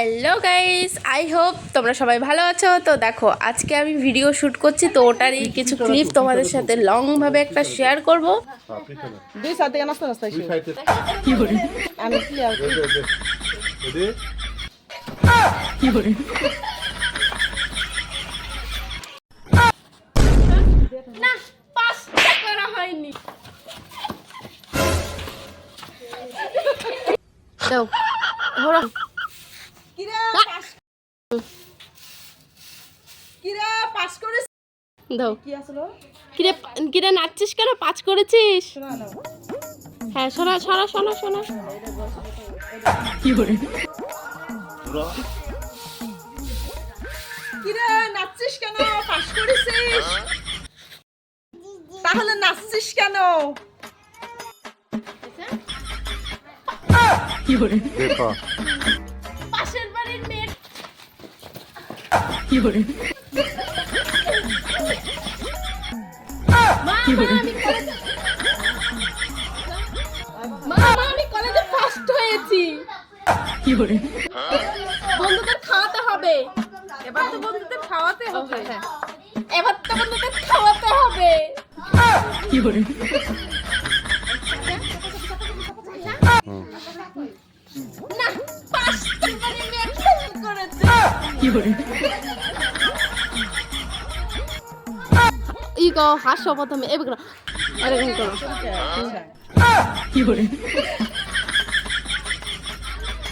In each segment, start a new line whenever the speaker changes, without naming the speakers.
Hello guys I hope তোমরা সবাই ভালো আছো। তো দেখো আজকে আমি ভিডিও শ্যুট করছি তো ওটারই কিছু ক্লিপ তোমাদের সাথে লং ভাবে একটা শেয়ার করব।
দুই সাইড থেকে নাচতে নাচতে
কি করে
আমি ক্লিয়ার
কি করে। না পাঁচটা করা হয়নি। দাও ধরো
কিরা পাস কিরা পাস করিস
দাও।
কি আসলো
কিরে কিরে নাচছিস কেন? পাঁচ করেছিস? হ্যাঁ শোনা শোনা শোনা শোনা। কি করে
কিরা নাচছিস কেন? পাস করেছিস? তাহলে নাচছিস কেন?
কি করে আমি কলেজে ফার্স্ট হয়েছি। কি করে? বন্ধুদের খাওয়াতে হবে।
এবার তো বন্ধুদের খাওয়াতে হবে।
হ্যাঁ। এবার তো বন্ধুদের খাওয়াতে হবে। কি করে? না পাঁচটা করেছে কি করে ই গো হাসো প্রথমে এবার করো এরকম করো কি করে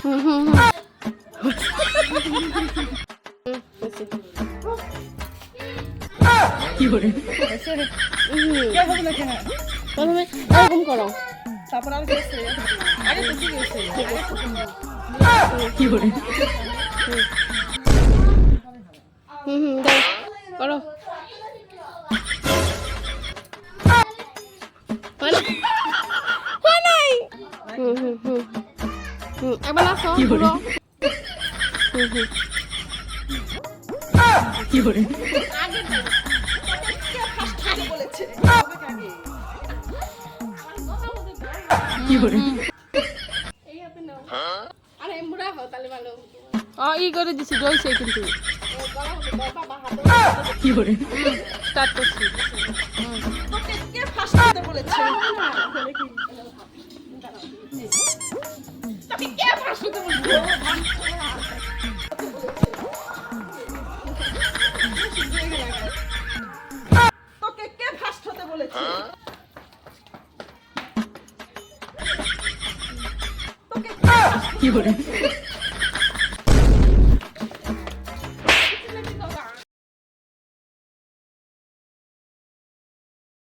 হুম হুম কি করে প্রথমে এরকম করো
তারপর আছে
কি করে হুম হুম দাও করো না? নাই হুম। হুম হুম। হুম একবার আসো পুরো হুম। হুম কি করে কি করে আরে মুড়া হও তাহলে ভালো।
ই করে দিছি রইছে কিন্তু।
কি করে
স্টার্ট করছি তোকে কে ফার্স্ট হতে বলেছে?
কি করে